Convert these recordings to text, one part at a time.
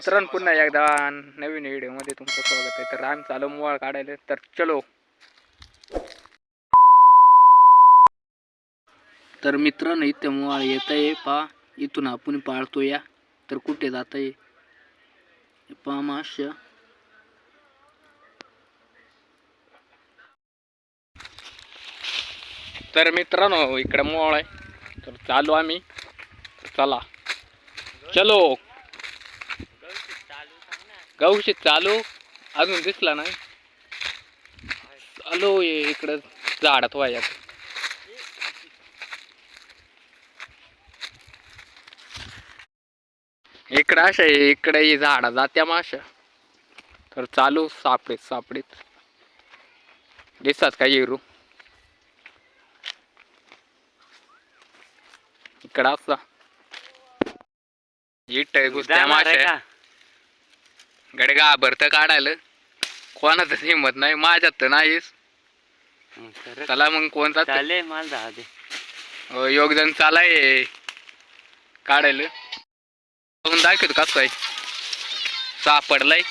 मित्रांनो पुन्हा एकदा नवीन व्हिडिओमध्ये तुमचं स्वागत आहे. तर आम्ही चालू मोबाईल काढायला. तर चलो. तर मित्रांनो इथे मोबाईल येत आहे पा इथून आपण पाळतो या तर कुठे जात आहे पा माश. तर मित्रांनो इकडे मोळ आहे. तर चालू आम्ही. चला. चलो. गौशी चालू अजून दिसला नाही. चालू ये इकडं झाडात वायात इकडं अशा आहे इकडे झाडा जात्या माशा. तर चालू सापडीत सापडीत. दिसतात का हिरू? इकडं असा. इट घुसत्या माशा गडगा भरत काढायला. कोणाच हिंमत नाही माझ्यात तर नाहीच. चला मग कोणता चाले माल दहा दे. योगदान चालाय. काढायला. बघून दाखवतो कसं आहे. सापडलाय.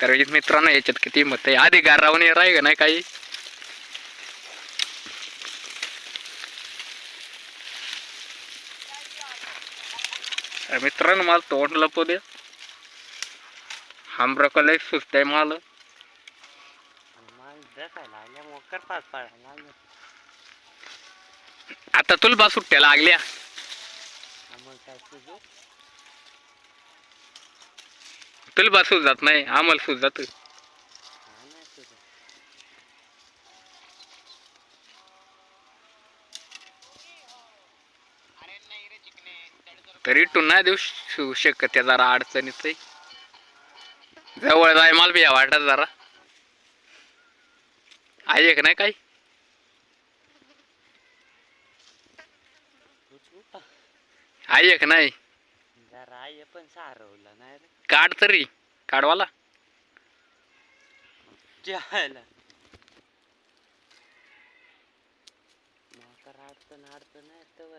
तर मित्रांनो याच्यात किती हिंमत आहे. आधी गारावून राही का नाही काही. तर मित्रांनो मला तोंड लपू दे हमरकलय सुस्त आहे मला आता तुला बा सुट्ट्या लागल्या. आम्हाला काय तुझं तुला बा सुट जात नाही आम्हाला सुट जात नाही तुझं तरी टू नाही देऊ शकत त्या जरा अडचणीत आहे. जवळ जाय मला बी वाटत जरा. आहे का नाही काही? आहे का नाही? जरा आई पण सारवला नाही रे. काढ तरी काढवाला. जायला मोकर अडचण अडचण नाही तर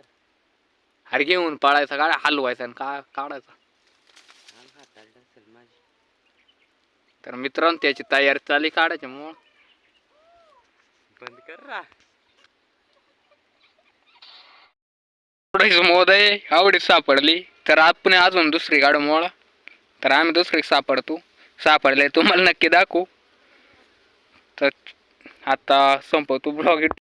अरे घेऊन पाळायचा काढ हलवायचा आणि का काढायचा. असेल माझी. तर मित्रांनो त्याची तयारी चाली काढायची मग बंद कर रा. थोडीच मोद आहे आवडीत सापडली. तर आपण अजून दुसरी गाडी मोळा तर आम्ही दुसरी सापडतो. सापडले तुम्हाला नक्की दाखवू. तर आता संपवतो ब्लॉग.